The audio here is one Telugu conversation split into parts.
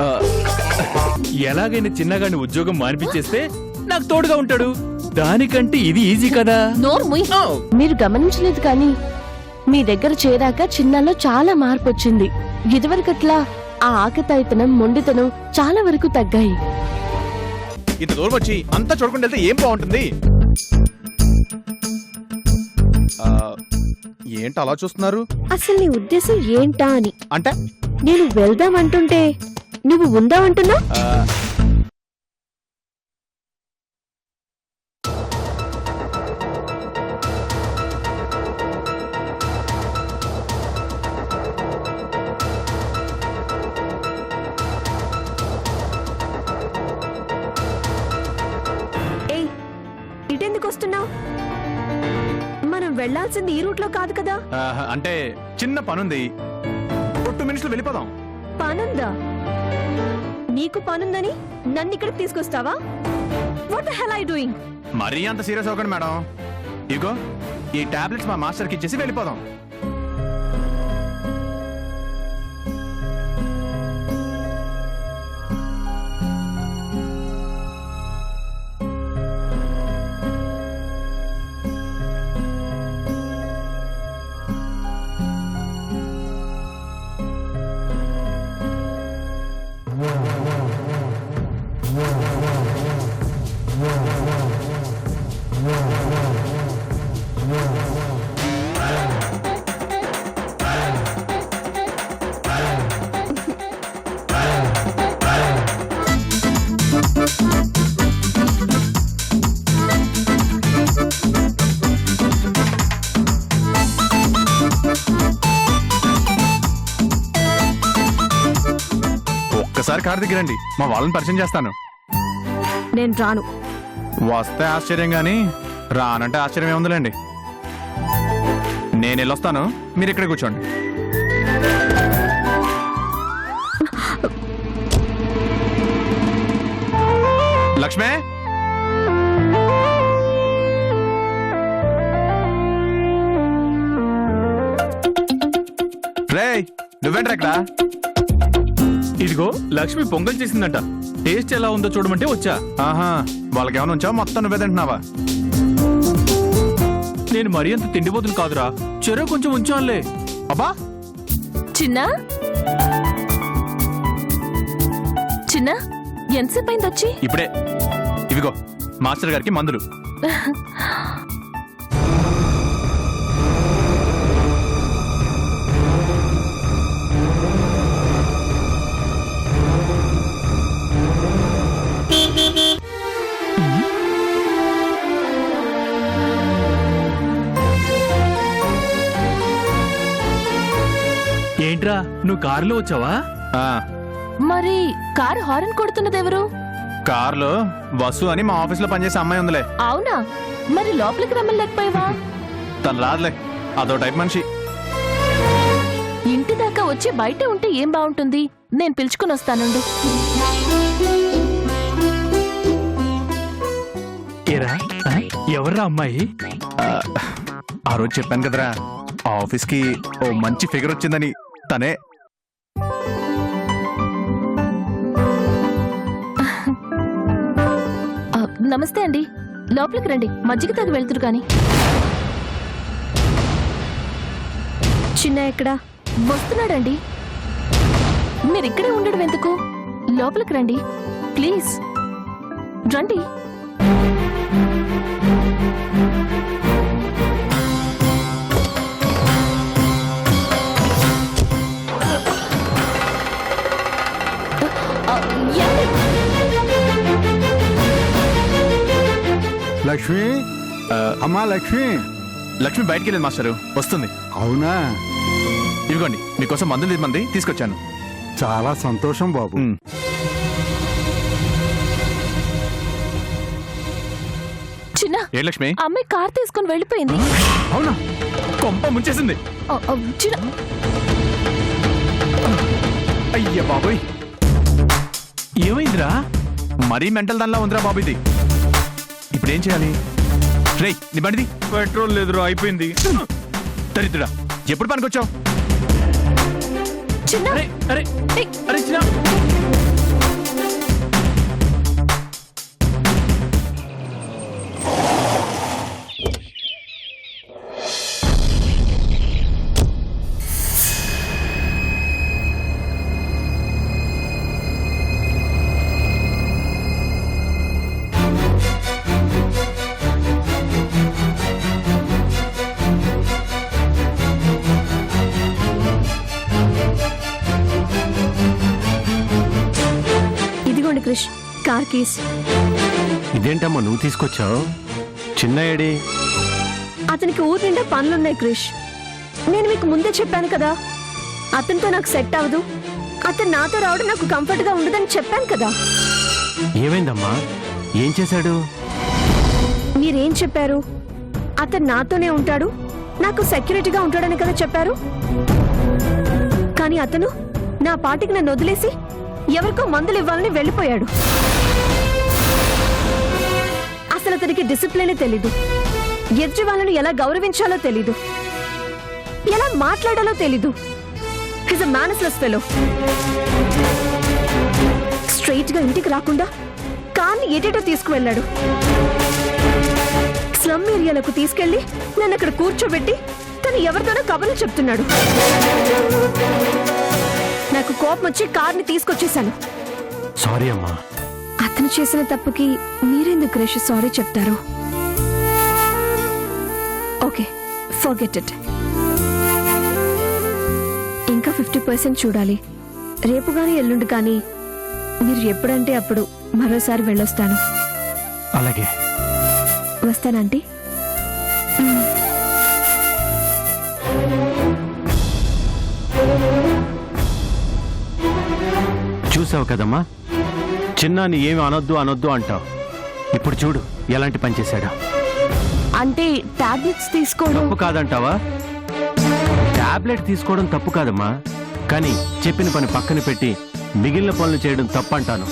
ఆ, ఎలాగైనా చిన్నగాని ఉద్యోగం మానిపించేస్తే నాకు తోడుగా ఉంటాడు. దానికంటే ఇది ఈజీ కదా? మీరు గమనించలేదు కానీ మీ దగ్గర చేరాక చిన్నాలో చాలా మార్పు వచ్చింది ఇదివరకట్లా ఆ ఆకతాయితనం మొండితనం చాలా వరకు తగ్గాయి. ఇంత దూరం వచ్చి అంతా చూడకుండా వెళ్తే ఏం బాగుంటుంది? ఆ, ఏంటి అలా చూస్తున్నారు? అసలు నీ ఉద్దేశం ఏంటా అని. అంటే? నేను వెళ్దాం అంటుంటే నువ్వు ఉందామంటున్నా ఆ, ఏయ్ ఇటెందుకు వస్తున్నావు? మనం వెళ్ళాల్సింది ఈ రూట్లో కాదు కదా? ఆ, అంటే చిన్న పనుంది. టూ మినిట్స్లో వెళ్ళిపోదాం. పనుందా? నీకు పనుందని నన్ను ఇక్కడికి తీసుకొస్తావా what the hell I doing మరీ అంత సీరియస్ అవ్వకండి మేడం. ఇగో ఈ టాబ్లెట్స్ మా మాస్టర్కి ఇచ్చేసి వెళ్ళిపోదాం. ఒక్కసారి కారు దగ్గరండి మా వాళ్ళని పరిచయం చేస్తాను. నేను రాను. వస్తే ఆశ్చర్యం గాని రానంటే ఆశ్చర్యం ఏముందిలేండి. నేను వెళ్ళొస్తాను. మీరు ఇక్కడ కూర్చోండి. లక్ష్మే? రే నువ్వేంట్రా ఇక్కడ? ఇదిగో లక్ష్మి పొంగల్ చేసిందంట. టేస్ట్ ఎలా ఉందో చూడమంటే వచ్చా. ఆహా వాళ్ళకి ఏమైనా ఉంచావా మొత్తం నువ్వే తింటున్నావా? నేను మరీ అంత తిండిపోతులు కాదురా. చెరో కొంచెం ఉంచాలే అబ్బా! చిన్న? చిన్న ఎంతసేపు అయింది వచ్చి ఇప్పుడే. ఇవిగో మాస్టర్ గారికి మందులు. నువ్వు కారులో వచ్చావా? ఆ, మరి కారు హారన్ కొడుతున్నది ఎవరు కార్లో వసు అని మా ఆఫీస్లో పనిచేసే అమ్మాయి ఉందిలే. అవునా? మరి లోపలికి రమ్మని లేకపోయావా తను రాదులే. అదో టైప్ మనిషి. ఇంటి దాకా వచ్చి బయట ఉంటే ఏం బాగుంటుంది? నేను పిలుచుకుని వస్తానుండు. ఏరా? ఆ? ఎవర్రా అమ్మాయి? ఆ, ఆ రోజు చెప్పాను కదరా. ఆ ఆఫీస్కి ఓ మంచి ఫిగర్ వచ్చిందని తనే నమస్తే అండి. లోపలికి రండి. మజ్జిగ తాగి వెళ్తురు కానీ. చిన్న ఎక్కడా? వస్తున్నాడండి. మీరు ఇక్కడే ఉండడం ఎందుకు? లోపలికి రండి. ప్లీజ్. రండి. లక్ష్మి? అమ్మా లక్ష్మి. లక్ష్మి బయటికి వెళ్ళింది మాస్టరు. వస్తుంది. అవునా? ఇదిగోండి మీకోసం మందులు మంది తీసుకొచ్చాను. చాలా సంతోషం బాబు. చిన్న ఏ లక్ష్మి? అమ్మాయి కార్ తీసుకుని వెళ్ళిపోయింది. అవునా? కొంప ముంచేసింది. ఆ, ఆ, చిన్న. అయ్య బాబోయ్. ఏమైందిరా? మరీ మెంటల్ దానిలా ఉందిరా బాబు ఇది. ఇప్పుడు ఏం చేయాలి? రేయ్ నీ బండిది. పెట్రోల్ లేదురా అయిపోయింది. దరిద్రుడా ఎప్పుడు పనికొచ్చావు? చిన్న. అరే అరే. అరే చిన్న. Car keys. ఇదేంటమ్మా నువ్వు తీసుకొచ్చావు? చిన్న ఏడి అతనికి ఊరి నిండా పనులున్నాయి క్రిష్. నేను మీకు ముందే చెప్పాను కదా అతనితో నాకు సెట్ అవ్వదు. అతను నాతో రావడం నాకు కంఫర్ట్గా ఉండదని చెప్పాను కదా. ఏమైందమ్మా? ఏం చేశాడు? మీరేం చెప్పారు? అతను నాతోనే ఉంటాడు నాకు సెక్యూరిటీగా ఉంటాడని కదా చెప్పారు? కానీ అతను నా పాటికి నన్ను వదిలేసి ఎవరికో మందులు ఇవ్వాలని వెళ్ళిపోయాడు. అసలు అతనికి డిసిప్లినే తెలీదు. ఎదుటి వాళ్ళను ఎలా గౌరవించాలో తెలీదు. ఎలా మాట్లాడాలో తెలీదు. హిజ్ అ మేనస్లెస్ ఫెలో స్ట్రైట్గా ఇంటికి రాకుండా కార్ని ఎటేటో తీసుకువెళ్ళాడు. స్లమ్ ఏరియాలకు తీసుకెళ్ళి నన్ను అక్కడ కూర్చోబెట్టి తను ఎవరితోనో కబుర్లు చెప్తున్నాడు. నాకు కోపం వచ్చి కార్ని తీసుకొచ్చేశాను. సారీ అమ్మా. అతను చేసిన తప్పుకి మీరెందుకు క్రేష్ సారీ చెప్తారు? ఓకే ఫర్గెట్ ఇట్ ఇంకా ఫిఫ్టీ పర్సెంట్ చూడాలి. రేపు కానీ ఎల్లుండి కానీ మీరు ఎప్పుడంటే అప్పుడు మరోసారి వెళ్ళొస్తాను. అలాగే. వస్తానంటీ చూసావు కదమ్మా? చిన్నాని ఏమి అనొద్దు అనొద్దు అంటావు. ఇప్పుడు చూడు ఎలాంటి పని చేశాడు. అంటే టాబ్లెట్స్ తీసుకోవడం తప్పు కాదంటావా? టాబ్లెట్ తీసుకోవడం తప్పు కాదమ్మా. కానీ చెప్పిన పని పక్కన పెట్టి మిగిలిన పనులు చేయడం తప్పు అంటాను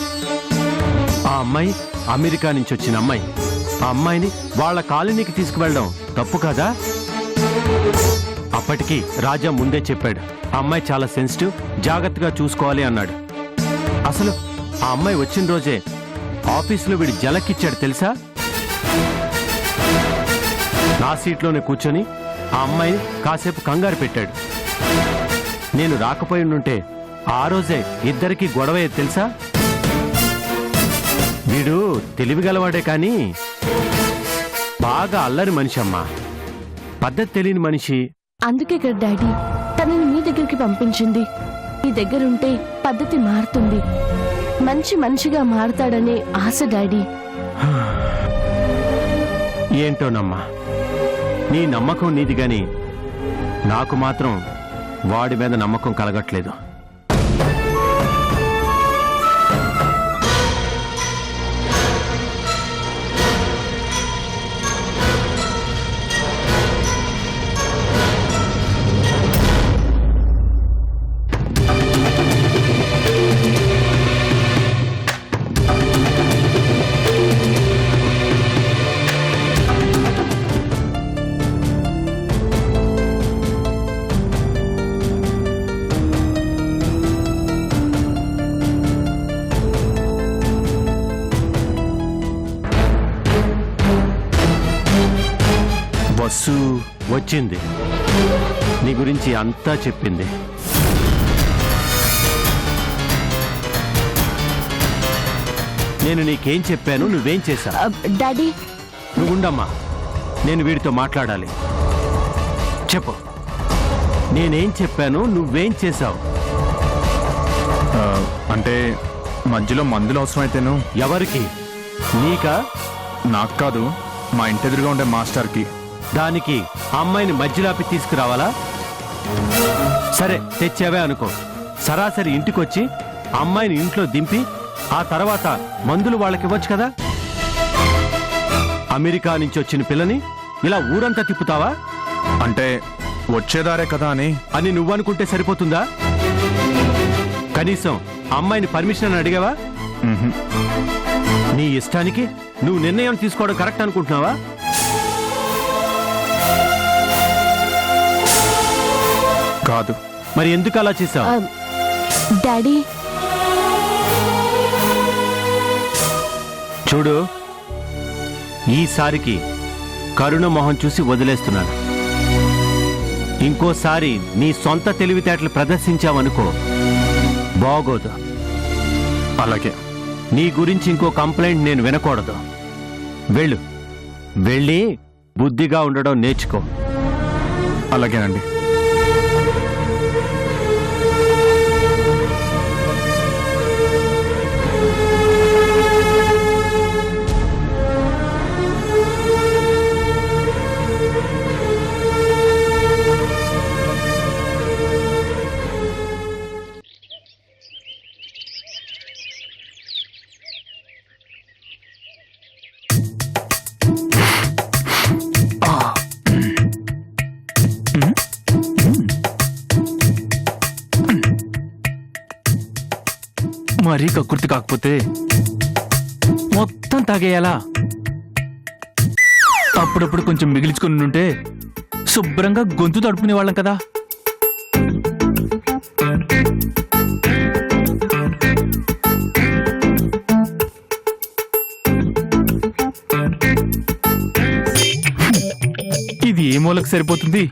ఆ అమ్మాయి అమెరికా నుంచి వచ్చిన అమ్మాయి. ఆ అమ్మాయిని వాళ్ళ కాలనీకి తీసుకువెళ్ళడం తప్పు కాదా? అప్పటికి రాజా ముందే చెప్పాడు. అమ్మాయి చాలా సెన్సిటివ్ జాగ్రత్తగా చూసుకోవాలి అన్నాడు. అసలు ఆ అమ్మాయి వచ్చిన రోజే ఆఫీసులో వీడి జలకిచ్చాడు తెలుసా? నా సీట్లోనే కూర్చొని ఆ అమ్మాయిని కాసేపు కంగారు పెట్టాడు. నేను రాకపోయి ఉంటే ఆ రోజే ఇద్దరికి గొడవయ్యేది తెలుసా? వీడు తెలివిగలవాడే కానీ బాగా అల్లరి మనిషి అమ్మా పద్ధతి తెలియని మనిషి. అందుకే కదా డాడీ. తనని మీ దగ్గరికి పంపించింది. మీ దగ్గరుంటే పద్ధతి మారుతుంది. మంచి మనిషిగా మారతాడనే ఆశ డాడీ. ఏంటోనమ్మా? నీ నమ్మకం నీది గాని నాకు మాత్రం వాడి మీద నమ్మకం కలగట్లేదు. అంతా చెప్పింది. నేను నీకేం చెప్పాను నువ్వేం చేశా డాడీ. నువ్వుండమ్మా. నేను వీడితో మాట్లాడాలి. చెప్పు. నేనేం చెప్పాను నువ్వేం చేశావు? అంటే మధ్యలో మందులు అవసరమైతేను? ఎవరికి? నీకా? నాకు కాదు మా ఇంటి ఎదురుగా ఉండే మాస్టర్కి. దానికి ఆ అమ్మాయిని మధ్యలాపి తీసుకురావాలా? సరే తెచ్చావే అనుకో. సరాసరి ఇంటికొచ్చి అమ్మాయిని ఇంట్లో దింపి ఆ తర్వాత మందులు వాళ్ళకి ఇవ్వచ్చు కదా? అమెరికా నుంచి వచ్చిన పిల్లని ఇలా ఊరంతా తిప్పుతావా? అంటే వచ్చేదారే కదా అని. అని నువ్వనుకుంటే సరిపోతుందా? కనీసం అమ్మాయిని పర్మిషన్ అడిగావా? మ్హూ. నీ ఇష్టానికి నువ్వు నిర్ణయం తీసుకోవడం కరెక్ట్ అనుకుంటున్నావా? కాదు. మరి ఎందుకు అలా చేశావు? డాడీ. చూడు ఈసారికి కరుణ మొహం చూసి వదిలేస్తున్నాను. ఇంకోసారి నీ సొంత తెలివితేటలు ప్రదర్శించావనుకో బాగోదు. అలాగే. నీ గురించి ఇంకో కంప్లైంట్ నేను వినకూడదు. వెళ్ళు. వెళ్ళి బుద్ధిగా ఉండడం నేర్చుకో. అలాగేనండి. మరీ కకృతి కాకపోతే మొత్తం తాగేయాలా? అప్పుడప్పుడు కొంచెం మిగిల్చుకుని ఉంటే శుభ్రంగా గొంతు తడుపుకునే వాళ్ళం కదా. ఇది ఏ మూలకు సరిపోతుంది?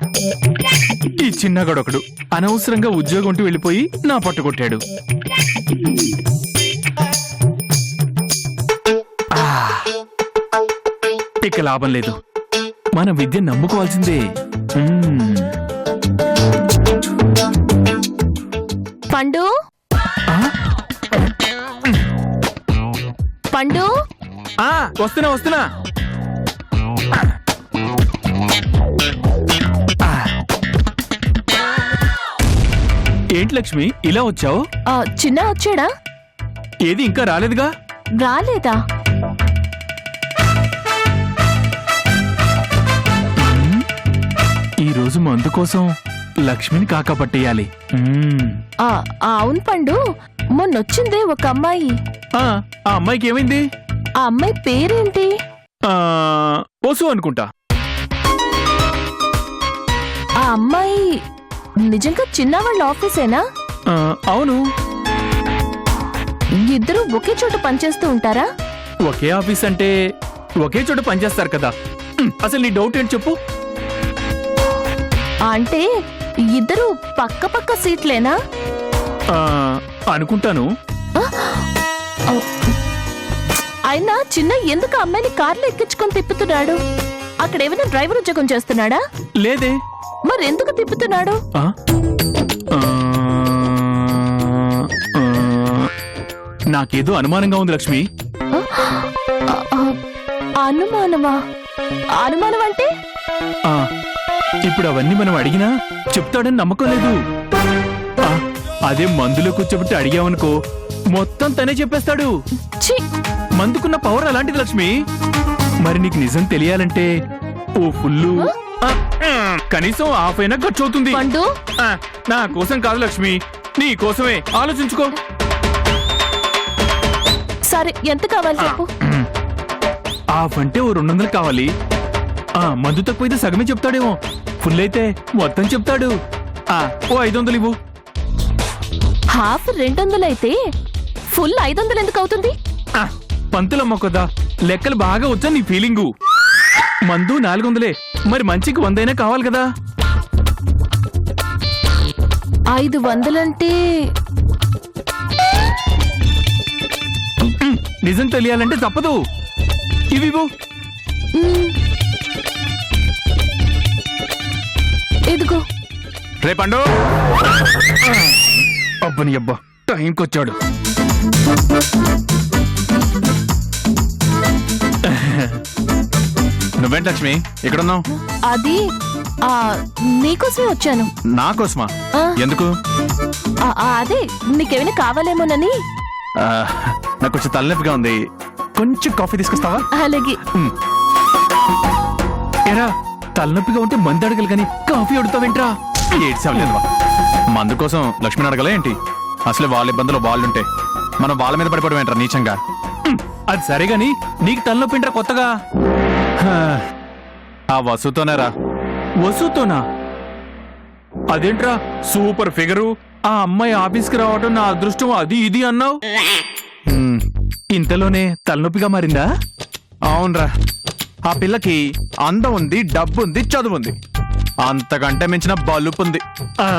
ఈ చిన్నగడొకడు అనవసరంగా ఉద్యోగం ఉంటూ వెళ్ళిపోయి నా పట్టుకొట్టాడు ఇక లాభం లేదు. మన విద్య నమ్ముకోవాల్సిందే. మ్మ్. పండు? పండు? ఆ, వస్తున్నా వస్తున్నా. ఏంటి లక్ష్మి ఇలా వచ్చావు? ఆ, చిన్న వచ్చాడా? ఏది ఇంకా రాలేదుగా? రాలేదా? రోజు మందు కోసం లక్ష్మిని కాకపట్టేయాలి. ఆ, ఆ, అవును పండు. మొన్నొచ్చిందే ఒక అమ్మాయి. ఆ ఆ అమ్మాయికి ఏమైంది? ఆ అమ్మాయి పేరేంటి? ఆ వసు అనుకుంటా. ఆ అమ్మాయి నిజంగా చిన్న వాళ్ళ ఆఫీసేనా? ఆ, అవును. ఇద్దరు ఒకే చోట పనిచేస్తూ ఉంటారా? ఒకే ఆఫీస్ అంటే ఒకే చోట పనిచేస్తారు కదా. అసలు నీ డౌట్ ఏంటి చెప్పు. అంటే ఇద్దరు పక్క పక్క సీట్లేనా? అనుకుంటాను. అయినా చిన్న ఎందుకు అమ్మాయిని కార్లో ఎక్కించుకొని తిప్పుతున్నాడు? అక్కడ ఏమైనా డ్రైవర్ ఉద్యోగం చేస్తున్నాడా? లేదే. మరి ఎందుకు తిప్పుతున్నాడు? నాకేదో అనుమానంగా ఉంది లక్ష్మి. అనుమానమా? అనుమానం అంటే ఇప్పుడు అవన్నీ మనం అడిగినా చెప్తాడని నమ్మకం లేదు. అదే మందులో కూర్చోబెట్టి అడిగామనుకో మొత్తం తనే చెప్పేస్తాడు. మందుకున్న పవర్ అలాంటిది లక్ష్మి. మరి నీకు నిజం తెలియాలంటే ఓ ఫుల్లు కనీసం హాఫ్ అయినా ఖర్చు అవుతుంది. నా కోసం కాదు లక్ష్మి నీ కోసమే. ఆలోచించుకో. సరే ఎంత కావాలి చెప్పు? హాఫ్ అంటే ఓ రెండు వందలు కావాలి. ఆ మందు తక్కువైతే సగమే చెప్తాడేమో. ఫుల్ అయితే మొత్తం చెప్తాడు. ఆ ఓ ఐదు వందలు ఇవ్వు. హాఫ్ రెండు వందలు అయితే ఫుల్ ఐదు వందలు ఎందుకు అవుతుంది పంతులమ్మ కదా లెక్కలు బాగా వచ్చా నీ ఫీలింగు. మందు నాలుగు వందలే మరి మంచికి వందైనా కావాలి కదా? ఐదు వందలంటే నిజం తెలియాలంటే తప్పదు. ఇవి ఇదిగో రేపండు అబ్బని అబ్బా టైంకి వచ్చాడు నువ్వేంటి లక్ష్మి ఇక్కడున్నావు అది ఆ నీకోసమే వచ్చాను. నా కోసమా? ఆ, ఎందుకు? ఆ, ఆ, అదే నీకేమైనా కావాలేమోనని. ఆ, నాకు కొంచెం తలనొప్పిగా ఉంది. కొంచెం కాఫీ తీసుకొస్తావా? అలాగే. తలనొప్పిగా ఉంటే మందు అడగలు కానీ కాఫీ అడుగుతావేంట్రా? ఏడ్చావులేదువా మందు కోసం లక్ష్మిని అడగలే ఏంటి? అసలు వాళ్ళ ఇబ్బందులు వాళ్ళుంటే. మనం వాళ్ళ మీద పడిపోవడం ఏంట్రా నీచంగా? అది సరే గాని నీకు తలనొప్పింట్రా కొత్తగా? హా, ఆ వసుతోనేరా. వసూతోనా? అదేంట్రా? Super figure. ఆ అమ్మాయి ఆఫీస్కి రావడం నా అదృష్టం అది ఇది అన్నావు? ఇంతలోనే తలనొప్పిగా మారిందా? అవునరా. ఆ పిల్లకి అందం ఉంది డబ్బు ఉంది చదువు ఉంది. అంతకంటే మించిన బలుపు ఉంది. ఆ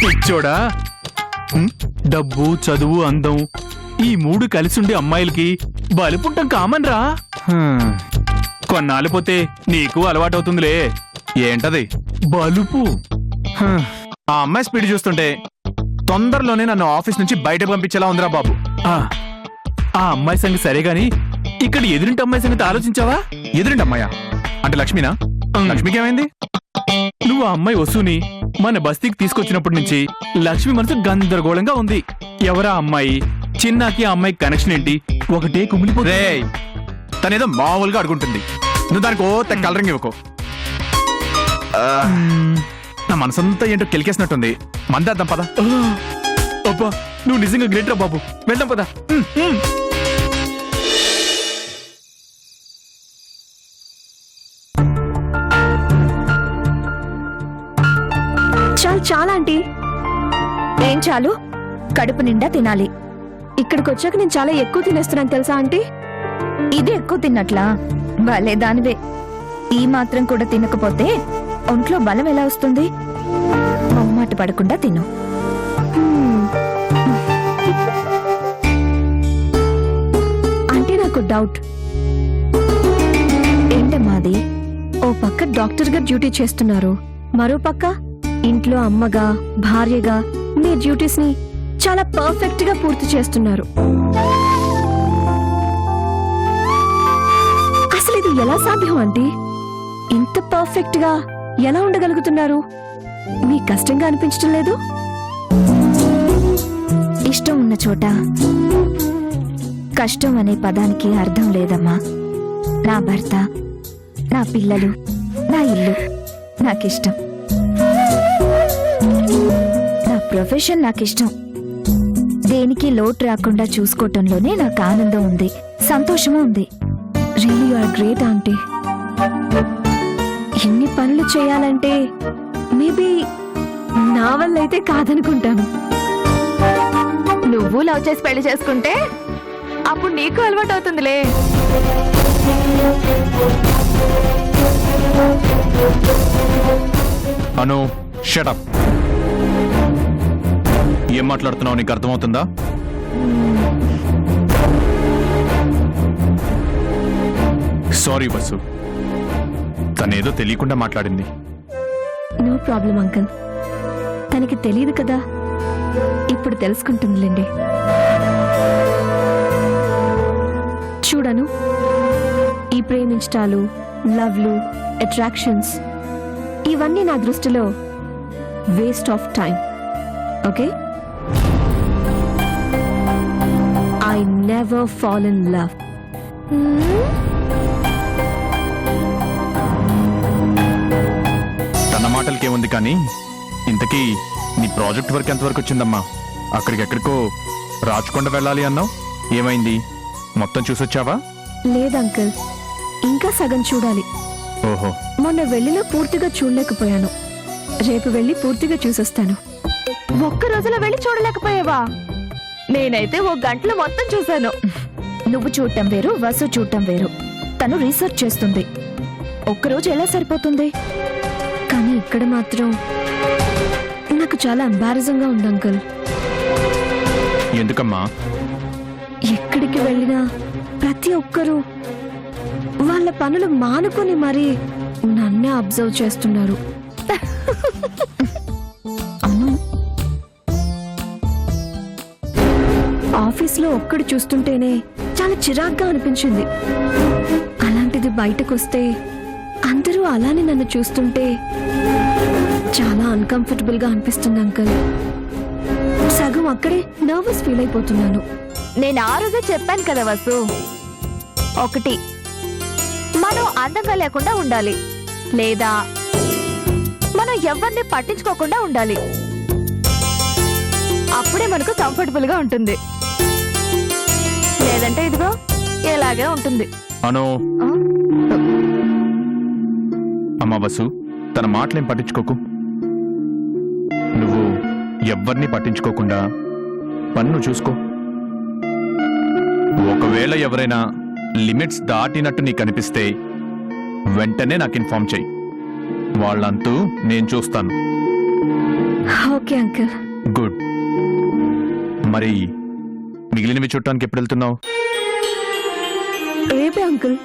పిచ్చోడా? డబ్బు చదువు అందం. ఈ మూడు కలిసి అమ్మాయిలకి బలుపుంటాం కామన్ రా. కొన్నాళ్ళు పోతే నీకు అలవాటవుతుందిలే. ఏంటది? బలుపు. ఆ అమ్మాయి స్పీడ్ చూస్తుంటే తొందరలోనే నన్ను ఆఫీస్ నుంచి బయట పంపించేలా ఉందిరా బాబు. ఆ ఆ అమ్మాయి సంగతి సరే గాని ఇక్కడ ఎదురింటి అమ్మాయి సంగతి ఆలోచించావా? ఎదురండి అమ్మాయా? అంటే లక్ష్మినా. లక్ష్మికి ఏమైంది నువ్వు ఆ అమ్మాయి వసూని మన బస్తీకి తీసుకొచ్చినప్పటి నుంచి లక్ష్మి మనసు గందరగోళంగా ఉంది. ఎవరా అమ్మాయి? చిన్నాకి ఆ అమ్మాయి కనెక్షన్ ఏంటి? ఒకటే కుమిలిపోతే తనేదో మామూలుగా అడుగుంటుంది. నువ్వు దానికి ఓ తెగ కలరింగ్ ఇవ్వకు. ఆ, నా మనసంతా ఏంటో కెలికేసినట్టుంది. మందేద్దాం పద. అబ్బా నువ్వు నిజంగా గ్రేట్ రా బాబు. వెళ్దాం పదా. చాలా ఆంటీ. ఏం చాలు? కడుపు నిండా తినాలి. ఇక్కడికి వచ్చాక నేను చాలా ఎక్కువ తినేస్తున్నాను తెలుసా ఆంటీ? ఇది ఎక్కువ తిన్నట్లా? భలే దానివే. ఈ మాత్రం కూడా తినకపోతే ఒంట్లో బలం ఎలా వస్తుంది? మొమ్మాట పడకుండా తిను. అంటే నాకు డౌట్. ఏంటమ్మా అది? ఓ పక్క డాక్టర్ గారు డ్యూటీ చేస్తున్నారు. మరో పక్క? ఇంట్లో అమ్మగా భార్యగా మీ డ్యూటీస్ని చాలా పర్ఫెక్ట్గా పూర్తి చేస్తున్నారు. అసలు ఇది ఎలా సాధ్యం అండి ఇంత పర్ఫెక్ట్గా ఎలా ఉండగలుగుతున్నారు? మీ కష్టంగా అనిపించడం లేదు? ఇష్టం ఉన్న చోట. కష్టం అనే పదానికి అర్థం లేదమ్మా. నా భర్త నా పిల్లలు నా ఇల్లు నాకిష్టం. నా ప్రొఫెషన్ నాకిష్టం. దేనికి లోటు రాకుండా చూసుకోవటంలోనే నాకు ఆనందం ఉంది సంతోషము ఉంది. Really are great aunty. ఎన్ని పనులు చేయాలంటే మేబీ నా వల్ల అయితే కాదనుకుంటాను. నువ్వు లవ్ చేసి పెళ్ళి చేసుకుంటే అప్పుడు నీకు అలవాటు అవుతుందిలే. అను షటప్ ఏం మాట్లాడుతున్నావు? నీకు అర్థమవుతుందా? సారీ బస్సు. తనేదో తెలియకుండా మాట్లాడింది. No problem uncle. తనకి తెలియదు కదా. ఇప్పుడు తెలుసుకుంటుందిలేండి. చూడను. ఈ ప్రేమించటాలు లవ్లు అట్రాక్షన్స్ ఇవన్నీ నా దృష్టిలో waste of time okay never fall in love తన మాటలకేముంది కానీ ఇంతకీ నీ ప్రాజెక్ట్ వర్క్ ఎంతవరకు వచ్చిందమ్మా? అక్కడికి ఎక్కడికో రాచకొండ వెళ్ళాలి అన్నావు? ఏమైంది? మొత్తం చూసొచ్చావా? లేదంకుల్ ఇంకా సగం చూడాలి. ఓహో. మొన్న వెళ్ళిలో పూర్తిగా చూడలేకపోయాను. రేపు వెళ్ళి పూర్తిగా చూసొస్తాను. ఒక్క రోజులో వెళ్ళి చూడలేకపోయావా? నేనైతే ఓ గంటలో మొత్తం చూశాను. నువ్వు చూడటం వేరు వసు చూడటం వేరు. తను రీసెర్చ్ చేస్తుంది. ఒక్కరోజు ఎలా సరిపోతుంది? కానీ ఇక్కడ మాత్రం నాకు చాలా ఎంబారసింగ్గా ఉంది అంకుల్. ఎందుకమ్మా? ఎక్కడికి వెళ్ళినా ప్రతి ఒక్కరూ వాళ్ళ పనులు మానుకొని మరీ నన్నే అబ్జర్వ్ చేస్తున్నారు. ఆఫీస్లో ఒక్కడు చూస్తుంటేనే చాలా చిరాగ్గా అనిపించింది. అలాంటిది బయటకొస్తే అందరూ అలానే నన్ను చూస్తుంటే చాలా అన్కంఫర్టబుల్గా అనిపిస్తుంది అంకల్. సగం అక్కడే నర్వస్ ఫీల్ అయిపోతున్నాను. నేను ఆ చెప్పాను కదా వసు. ఒకటి మనం అందంగా లేకుండా ఉండాలి. లేదా మనం ఎవరిని పట్టించుకోకుండా ఉండాలి. అప్పుడే మనకు కంఫర్టబుల్గా ఉంటుంది. లేదంటే ఇదిగో ఇలాగే ఉంటుంది. అను? అమ్మా బస్సు తన మాటలేం పట్టించుకోకు. నువ్వు ఎవ్వరిని పట్టించుకోకుండా పన్ను చూసుకో. ఒకవేళ ఎవరైనా లిమిట్స్ దాటినట్టు నీకు అనిపిస్తే వెంటనే నాకు ఇన్ఫార్మ్ చెయ్యి వాళ్ళంతూ నేను చూస్తాను. Okay uncle. గుడ్. మరి మిగిలినవి చూడటానికి ఎప్పుడు వెళ్తున్నావు రేపే అంకుల్.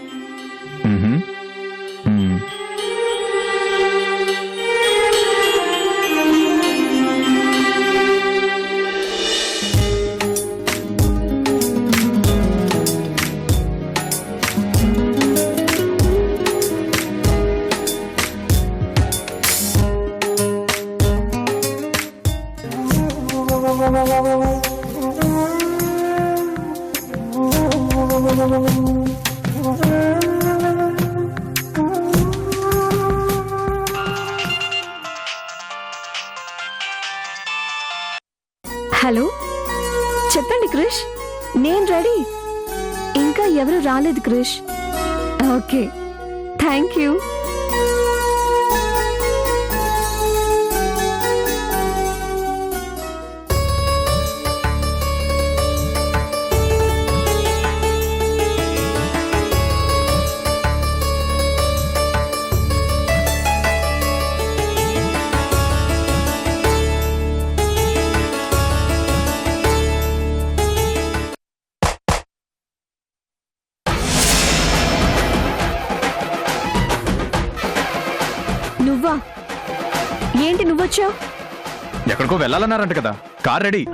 హలో? చెప్పండి క్రిష్. నేను రెడీ. ఇంకా ఎవరు రాలేదు క్రిష్. ఓకే. Thank you. నువ్వా? ఏంటి నువ్వొచ్చావు? ఎక్కడికో వెళ్ళాలన్నారంట కదా. Car ready.